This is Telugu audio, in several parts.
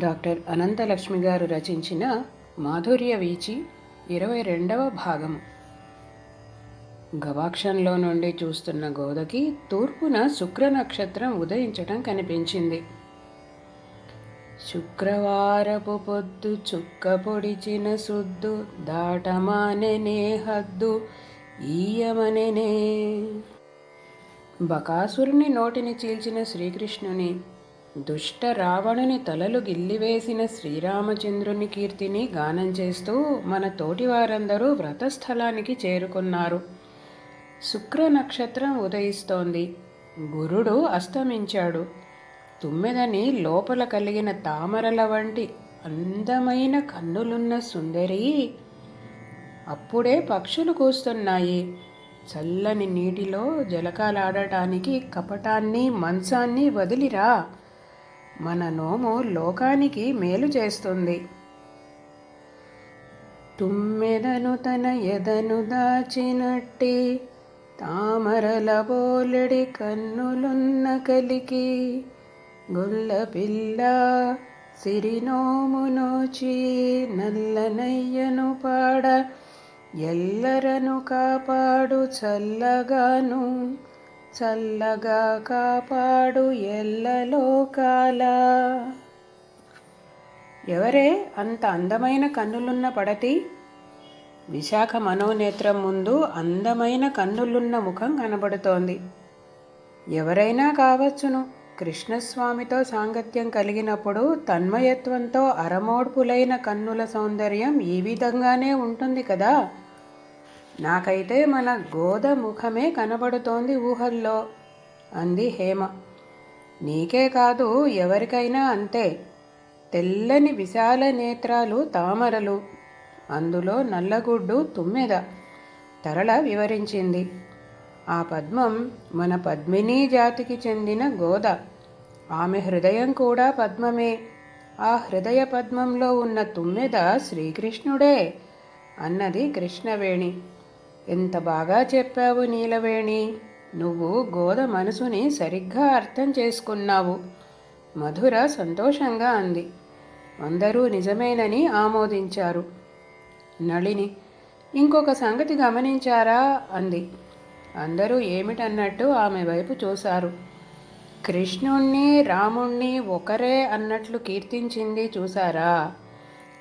డాక్టర్ అనంతలక్ష్మి గారు రచించిన మాధుర్య వీచి ఇరవై రెండవ భాగము గవాక్షంలో నుండి చూస్తున్న గోదకి తూర్పున శుక్ర నక్షత్రం ఉదయించటం కనిపించింది. శుక్రవారపు పొద్దు చుక్క పొడిచిన సుద్దు దాటమానెనే హద్దు ఈయమనెనే. బకాసురుని నోటిని చీల్చిన శ్రీకృష్ణుని దుష్ట రావణుని తలలు గిల్లివేసిన శ్రీరామచంద్రుని కీర్తిని గానం చేస్తూ మన తోటి వారందరూ వ్రతస్థలానికి చేరుకున్నారు. శుక్ర నక్షత్రం ఉదయిస్తోంది. గురుడు అస్తమించాడు. తుమ్మెదని లోపల కలిగిన తామరల వంటి అందమైన కన్నులున్న సుందరి అప్పుడే పక్షులు కూస్తున్నాయి. చల్లని నీటిలో జలకాలాడటానికి కపటాన్ని మంచాన్ని వదిలిరా. మన నోము లోకానికి మేలు చేస్తుంది. తుమ్మెదను తన ఎదను దాచినట్టి తామరల బోలెడి కన్నులున్న కలికి గొల్ల పిల్ల సిరినోము నోచి నల్లనయ్యను పాడ ఎల్లరను కాపాడు చల్లగాను చల్లగా కాపాడు ఎల్లలోకాల. ఎవరే అంత అందమైన కన్నులున్న పడతి? విశాఖ మనోనేత్రం ముందు అందమైన కన్నులున్న ముఖం కనబడుతోంది. ఎవరైనా కావచ్చును. కృష్ణస్వామితో సాంగత్యం కలిగినప్పుడు తన్మయత్వంతో అరమోడ్పులైన కన్నుల సౌందర్యం ఈ విధంగానే ఉంటుంది కదా? నాకైతే మన గోద ముఖమే కనబడుతోంది ఊహల్లో అంది హేమ. నీకే కాదు ఎవరికైనా అంతే. తెల్లని విశాల నేత్రాలు తామరలు. అందులో నల్లగుడ్డు తుమ్మెద. తరళ వివరించింది. ఆ పద్మం మన పద్మినీ జాతికి చెందిన గోద. ఆమె హృదయం కూడా పద్మమే. ఆ హృదయ పద్మంలో ఉన్న తుమ్మెద శ్రీకృష్ణుడే అన్నది కృష్ణవేణి. ఎంత బాగా చెప్పావు నీలవేణి. నువ్వు గోద మనసుని సరిగ్గా అర్థం చేసుకున్నావు. మధుర సంతోషంగా అంది. అందరూ నిజమేనని ఆమోదించారు. నళిని ఇంకొక సంగతి గమనించారా? అంది. అందరూ ఏమిటన్నట్టు ఆమె వైపు చూశారు. కృష్ణుణ్ణి రాముణ్ణి ఒకరే అన్నట్లు కీర్తించింది చూసారా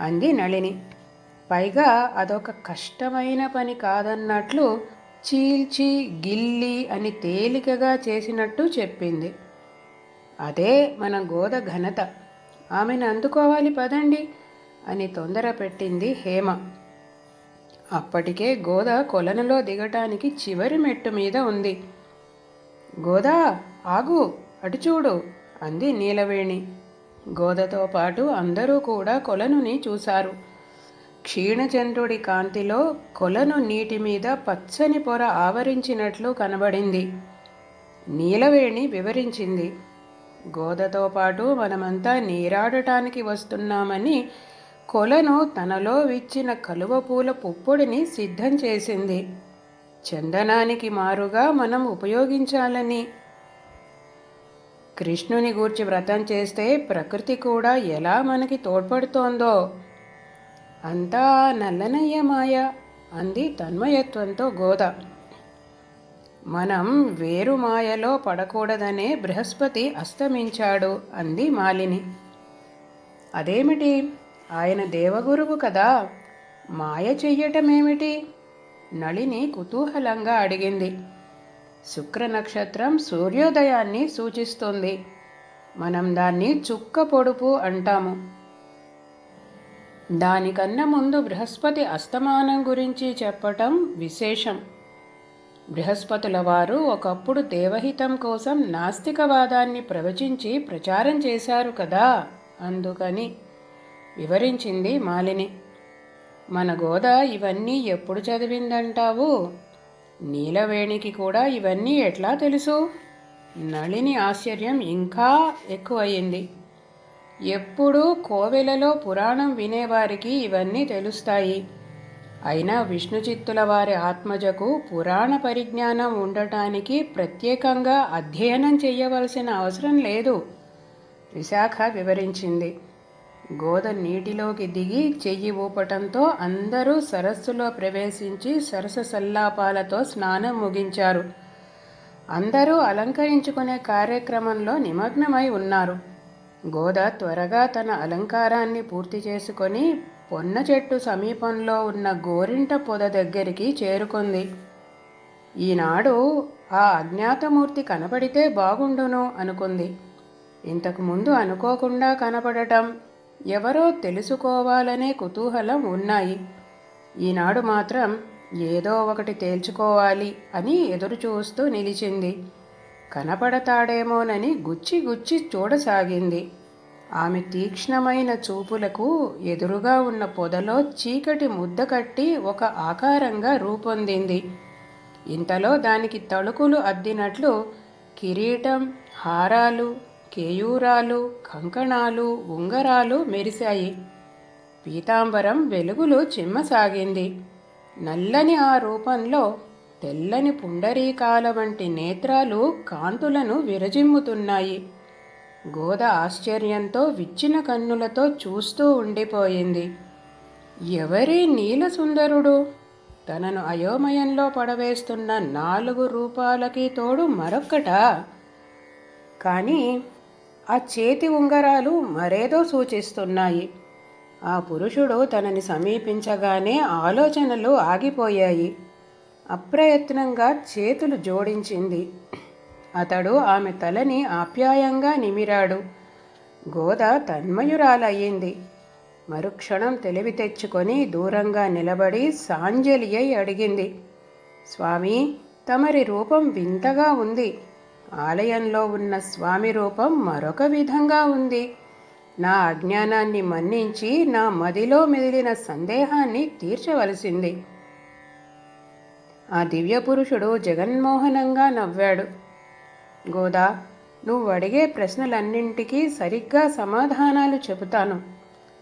అంది నళిని. పైగా అదొక కష్టమైన పని కాదన్నట్లు చీల్చి గిల్లి అని తేలికగా చేసినట్టు చెప్పింది. అదే మన గోద ఘనత. ఆమెను అందుకోవాలి పదండి అని తొందర పెట్టింది హేమ. అప్పటికే గోద కొలనులో దిగటానికి చివరి మెట్టు మీద ఉంది. గోదా ఆగు అటు చూడు అంది నీలవేణి. గోదతో పాటు అందరూ కూడా కొలనుని చూశారు. క్షీణచంద్రుడి కాంతిలో కొలను నీటి మీద పచ్చని పొర ఆవరించినట్లు కనబడింది. నీలవేణి వివరించింది. గోదతో పాటు మనమంతా నీరాడటానికి వస్తున్నామని కొలను తనలో విచ్చిన కలువ పూల పుప్పొడిని సిద్ధం చేసింది. చందనానికి మారుగా మనం ఉపయోగించాలని. కృష్ణుని గూర్చి వ్రతం చేస్తే ప్రకృతి కూడా ఎలా మనకి తోడ్పడుతోందో. అంతా నల్లనయ్య మాయ అంది తన్మయత్వంతో గోద. మనం వేరు మాయలో పడకూడదనే బృహస్పతి అస్తమించాడు అంది మాలిని. అదేమిటి? ఆయన దేవగురువు కదా. మాయ చెయ్యటమేమిటి? నళిని కుతూహలంగా అడిగింది. శుక్ర నక్షత్రం సూర్యోదయాన్ని సూచిస్తుంది. మనం దాన్ని చుక్క పొడుపు అంటాము. దానికన్నా ముందు బృహస్పతి అస్తమానం గురించి చెప్పటం విశేషం. బృహస్పతుల వారు ఒకప్పుడు దేవహితం కోసం నాస్తికవాదాన్ని ప్రవచించి ప్రచారం చేశారు కదా. అందుకని వివరించింది మాలిని. మన గోద ఇవన్నీ ఎప్పుడు చదివిందంటావు? నీలవేణికి కూడా ఇవన్నీ ఎట్లా తెలుసు? నళిని ఆశ్చర్యం ఇంకా ఎక్కువయ్యింది. ఎప్పుడూ కోవెలలో పురాణం వినేవారికి ఇవన్నీ తెలుస్తాయి. అయినా విష్ణుచిత్తుల వారి ఆత్మజకు పురాణ పరిజ్ఞానం ఉండటానికి ప్రత్యేకంగా అధ్యయనం చేయవలసిన అవసరం లేదు విశాఖ వివరించింది. గోద నీటిలోకి దిగి చెయ్యి ఊపటంతో అందరూ సరస్సులో ప్రవేశించి సరస సల్లాపాలతో స్నానం ముగించారు. అందరూ అలంకరించుకునే కార్యక్రమంలో నిమగ్నమై ఉన్నారు. గోద త్వరగా తన అలంకారాన్ని పూర్తి చేసుకొని పొన్న చెట్టు సమీపంలో ఉన్న గోరింట పొద దగ్గరికి చేరుకుంది. ఈనాడు ఆ అజ్ఞాతమూర్తి కనపడితే బాగుండును అనుకుంది. ఇంతకుముందు అనుకోకుండా కనపడటం ఎవరో తెలుసుకోవాలనే కుతూహలం ఉన్నాయి. ఈనాడు మాత్రం ఏదో ఒకటి తేల్చుకోవాలి అని ఎదురుచూస్తూ నిలిచింది. కనపడతాడేమోనని గుచ్చి గుచ్చి చూడసాగింది. ఆమె తీక్ష్ణమైన చూపులకు ఎదురుగా ఉన్న పొదలో చీకటి ముద్ద కట్టి ఒక ఆకారంగా రూపొందింది. ఇంతలో దానికి తళుకులు అద్దినట్లు కిరీటం హారాలు కేయూరాలు కంకణాలు ఉంగరాలు మెరిశాయి. పీతాంబరం వెలుగులు చిమ్మసాగింది నల్లని ఆ రూపంలో తెల్లని పుండరీకాల వంటి నేత్రాలు కాంతులను విరజిమ్ముతున్నాయి. గోద ఆశ్చర్యంతో విచ్చిన కన్నులతో చూస్తూ ఉండిపోయింది. ఎవరి నీలసుందరుడు తనను అయోమయంలో పడవేస్తున్న నాలుగు రూపాలకి తోడు మరొక్కటా. కానీ ఆ చేతి ఉంగరాలు మరేదో సూచిస్తున్నాయి. ఆ పురుషుడు తనని సమీపించగానే ఆలోచనలు ఆగిపోయాయి. అప్రయత్నంగా చేతులు జోడించింది. అతడు ఆమె తలని ఆప్యాయంగా నిమిరాడు. గోద తన్మయురాలయ్యింది. మరుక్షణం తెలివి తెచ్చుకొని దూరంగా నిలబడి సాంజలి అయి అడిగింది. స్వామి తమరి రూపం వింతగా ఉంది. ఆలయంలో ఉన్న స్వామి రూపం మరొక విధంగా ఉంది. నా అజ్ఞానాన్ని మన్నించి నా మదిలో మెదిలిన సందేహాన్ని తీర్చవలసింది. ఆ దివ్య పురుషుడు జగన్మోహనంగా నవ్వాడు. గోదా నువ్వు అడిగే ప్రశ్నలన్నింటికీ సరిగ్గా సమాధానాలు చెబుతాను.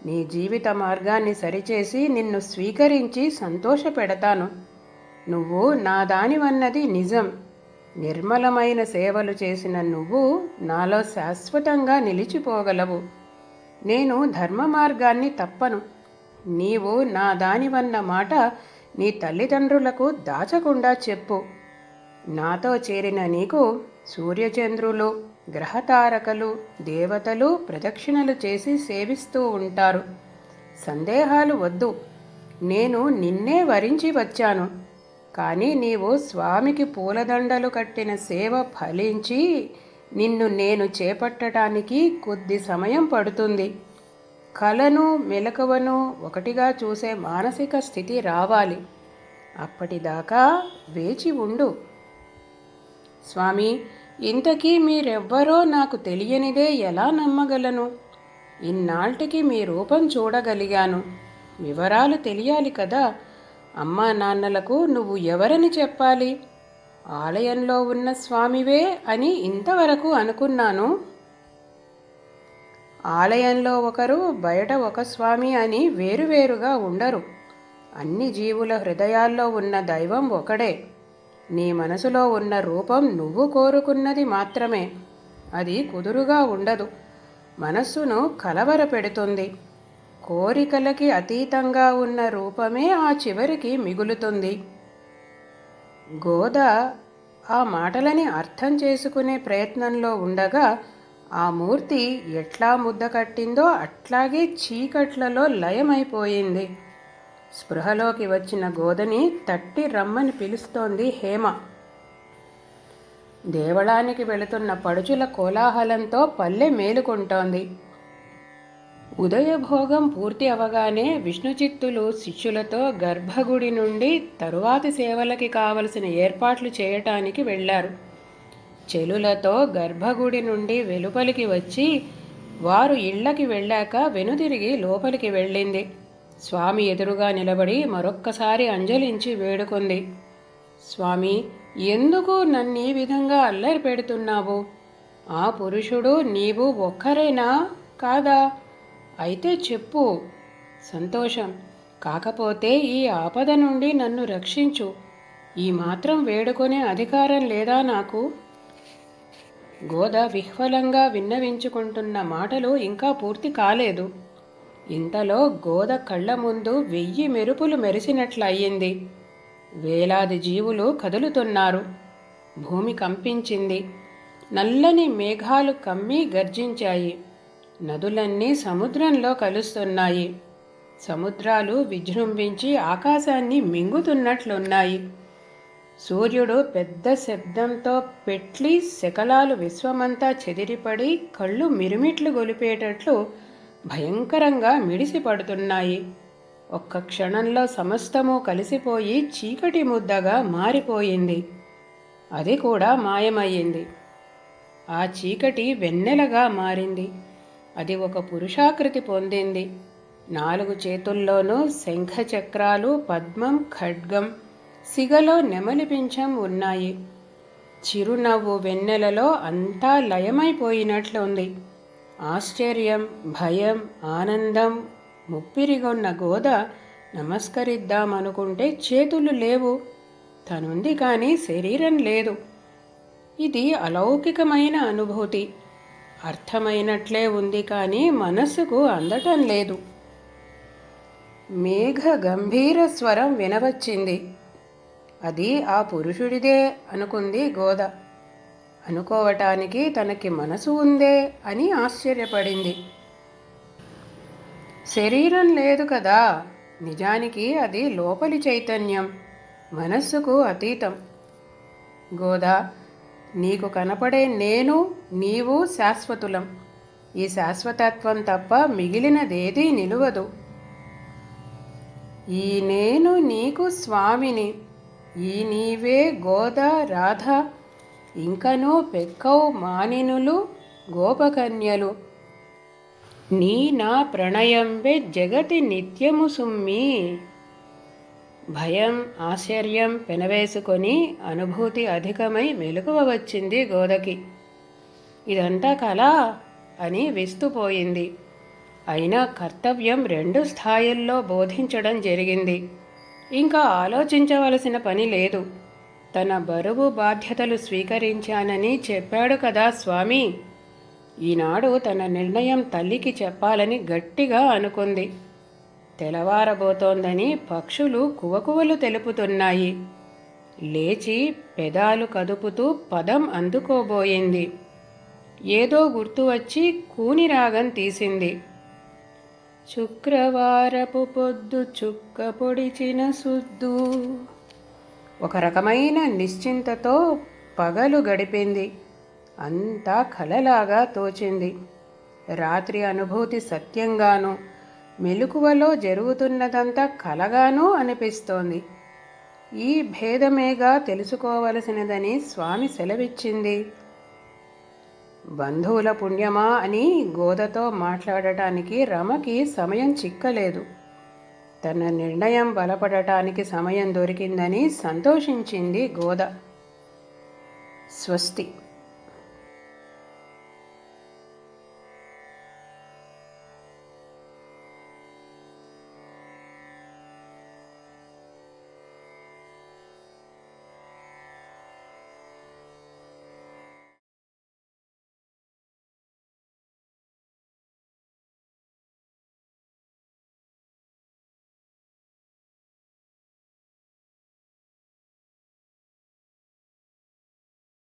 నీ జీవిత మార్గాన్ని సరిచేసి నిన్ను స్వీకరించి సంతోషపెడతాను. నువ్వు నా దానివన్నది నిజం. నిర్మలమైన సేవలు చేసిన నువ్వు నాలో శాశ్వతంగా నిలిచిపోగలవు. నేను ధర్మ మార్గాన్ని తప్పను. నీవు నా దానివన్న మాట నీ తల్లిదండ్రులకు దాచకుండా చెప్పు. నాతో చేరిన నీకు సూర్యచంద్రులు గ్రహతారకలు దేవతలు ప్రదక్షిణలు చేసి సేవిస్తూ ఉంటారు. సందేహాలు వద్దు. నేను నిన్నే వరించి వచ్చాను. కానీ నీవు స్వామికి పూలదండలు కట్టిన సేవ ఫలించి నిన్ను నేను చేపట్టడానికి కొద్ది సమయం పడుతుంది. కలను మెలకువను ఒకటిగా చూసే మానసిక స్థితి రావాలి. అప్పటిదాకా వేచి ఉండు. స్వామి ఇంతకీ మీరెవ్వరో నాకు తెలియనిదే ఎలా నమ్మగలను? ఇన్నాళ్ళకి మీ రూపం చూడగలిగాను. వివరాలు తెలియాలి కదా. అమ్మా నాన్నలకు నువ్వు ఎవరని చెప్పాలి? ఆలయంలో ఉన్న స్వామివే అని ఇంతవరకు అనుకున్నాను. ఆలయంలో ఒకరు బయట ఒక స్వామి అని వేరువేరుగా ఉండరు. అన్ని జీవుల హృదయాల్లో ఉన్న దైవం ఒకడే. నీ మనసులో ఉన్న రూపం నువ్వు కోరుకున్నది మాత్రమే. అది కుదురుగా ఉండదు. మనస్సును కలవర పెడుతుంది కోరికలకి అతీతంగా ఉన్న రూపమే ఆ చివరికి మిగులుతుంది. గోద ఆ మాటలని అర్థం చేసుకునే ప్రయత్నంలో ఉండగా ఆ మూర్తి ఎట్లా ముద్ద కట్టిందో అట్లాగే చీకట్లలో లయమైపోయింది. స్పృహలోకి వచ్చిన గోదని తట్టి రమ్మని పిలుస్తోంది హేమ. దేవళానికి వెళుతున్న పడుచుల కోలాహలంతో పల్లె మేలుకుంటోంది. ఉదయభోగం పూర్తి అవగానే విష్ణుచిత్తులు శిష్యులతో గర్భగుడి నుండి తరువాతి సేవలకి కావలసిన ఏర్పాట్లు చేయటానికి వెళ్ళారు. చెలులతో గర్భగుడి నుండి వెలుపలికి వచ్చి వారు ఇళ్ళకి వెళ్ళాక వెనుదిరిగి లోపలికి వెళ్ళింది. స్వామి ఎదురుగా నిలబడి మరొక్కసారి అంజలించి వేడుకుంది. స్వామి ఎందుకు నన్ను ఈ విధంగా అల్లరి పెడుతున్నావు? ఆ పురుషుడు నీవు ఒక్కరేనా? కాదా? అయితే చెప్పు. సంతోషం. కాకపోతే ఈ ఆపద నుండి నన్ను రక్షించు. ఈ మాత్రం వేడుకొనే అధికారం లేదా నాకు? గోద విహ్వలంగా విన్నవించుకుంటున్న మాటలు ఇంకా పూర్తి కాలేదు. ఇంతలో గోద కళ్ళ ముందు వెయ్యి మెరుపులు మెరిసినట్లయింది. వేలాది జీవులు కదులుతున్నారు. భూమి కంపించింది. నల్లని మేఘాలు కమ్మి గర్జించాయి. నదులన్నీ సముద్రంలో కలుస్తున్నాయి. సముద్రాలు విజృంభించి ఆకాశాన్ని మింగుతున్నట్లున్నాయి. సూర్యుడు పెద్ద శబ్దంతో పెట్లి శకలాలు విశ్వమంతా చెదిరిపడి కళ్ళు మిరుమిట్లు గొలిపేటట్లు భయంకరంగా మిడిసిపడుతున్నాయి. ఒక్క క్షణంలో సమస్తము కలిసిపోయి చీకటి ముద్దగా మారిపోయింది. అది కూడా మాయమయ్యింది. ఆ చీకటి వెన్నెలగా మారింది. అది ఒక పురుషాకృతి పొందింది. నాలుగు చేతుల్లోనూ శంఖ చక్రాలు పద్మం ఖడ్గం సిగలో నెమలి పింఛం ఉన్నాయి. చిరునవ్వు వెన్నెలలో అంతా లయమైపోయినట్లుంది. ఆశ్చర్యం భయం ఆనందం ముప్పిరిగొన్న గోద నమస్కరిద్దామనుకుంటే చేతులు లేవు. తనుంది కానీ శరీరం లేదు. ఇది అలౌకికమైన అనుభూతి. అర్థమైనట్లే ఉంది కానీ మనసుకు అందటం లేదు. మేఘ గంభీర స్వరం వినవచ్చింది. అది ఆ పురుషుడిదే అనుకుంది గోద. అనుకోవటానికి తనకి మనసు ఉందే అని ఆశ్చర్యపడింది. శరీరం లేదు కదా. నిజానికి అది లోపలి చైతన్యం. మనస్సుకు అతీతం. గోదా నీకు కనపడే నేను నీవు శాశ్వతులం. ఈ శాశ్వతత్వం తప్ప మిగిలినదేదీ నిలువదు. ఈ నేను నీకు స్వామిని. ఈ నీవే గోద రాధ ఇంకనూ పెక్కౌ మానినులు గోపకన్యలు. నీ నా ప్రణయంబే జగతి నిత్యము సుమ్మి. భయం ఆశ్చర్యం పెనవేసుకొని అనుభూతి అధికమై మెలకువ వచ్చింది గోదకి. ఇదంతా కళ అని విస్తుపోయింది. అయినా కర్తవ్యం రెండు స్థాయిల్లో బోధించడం జరిగింది. ఇంకా ఆలోచించవలసిన పని లేదు. తన బరువు బాధ్యతలు స్వీకరించానని చెప్పాడు కదా స్వామి. ఈనాడు తన నిర్ణయం తల్లికి చెప్పాలని గట్టిగా అనుకుంది. తెలవారబోతోందని పక్షులు కువకువలు తెలుపుతున్నాయి. లేచి పెదాలు కదుపుతూ పదం అందుకోబోయింది. ఏదో గుర్తు వచ్చి కూని రాగం తీసింది. శుక్రవారపు పొద్దు చుక్క పొడిచిన సుద్దు ఒక రకమైన నిశ్చింతతో పగలు గడిపింది. అంతా కలలాగా తోచింది. రాత్రి అనుభూతి సత్యంగాను మెలకువలో జరుగుతున్నదంతా కలగానూ అనిపిస్తోంది. ఈ భేదమేగా తెలుసుకోవలసినదని స్వామి సెలవిచ్చింది. బంధువుల పుణ్యమా అని గోదతో మాట్లాడటానికి రమకి సమయం చిక్కలేదు. తన నిర్ణయం బలపడటానికి సమయం దొరికిందని సంతోషించింది గోద. స్వస్తి.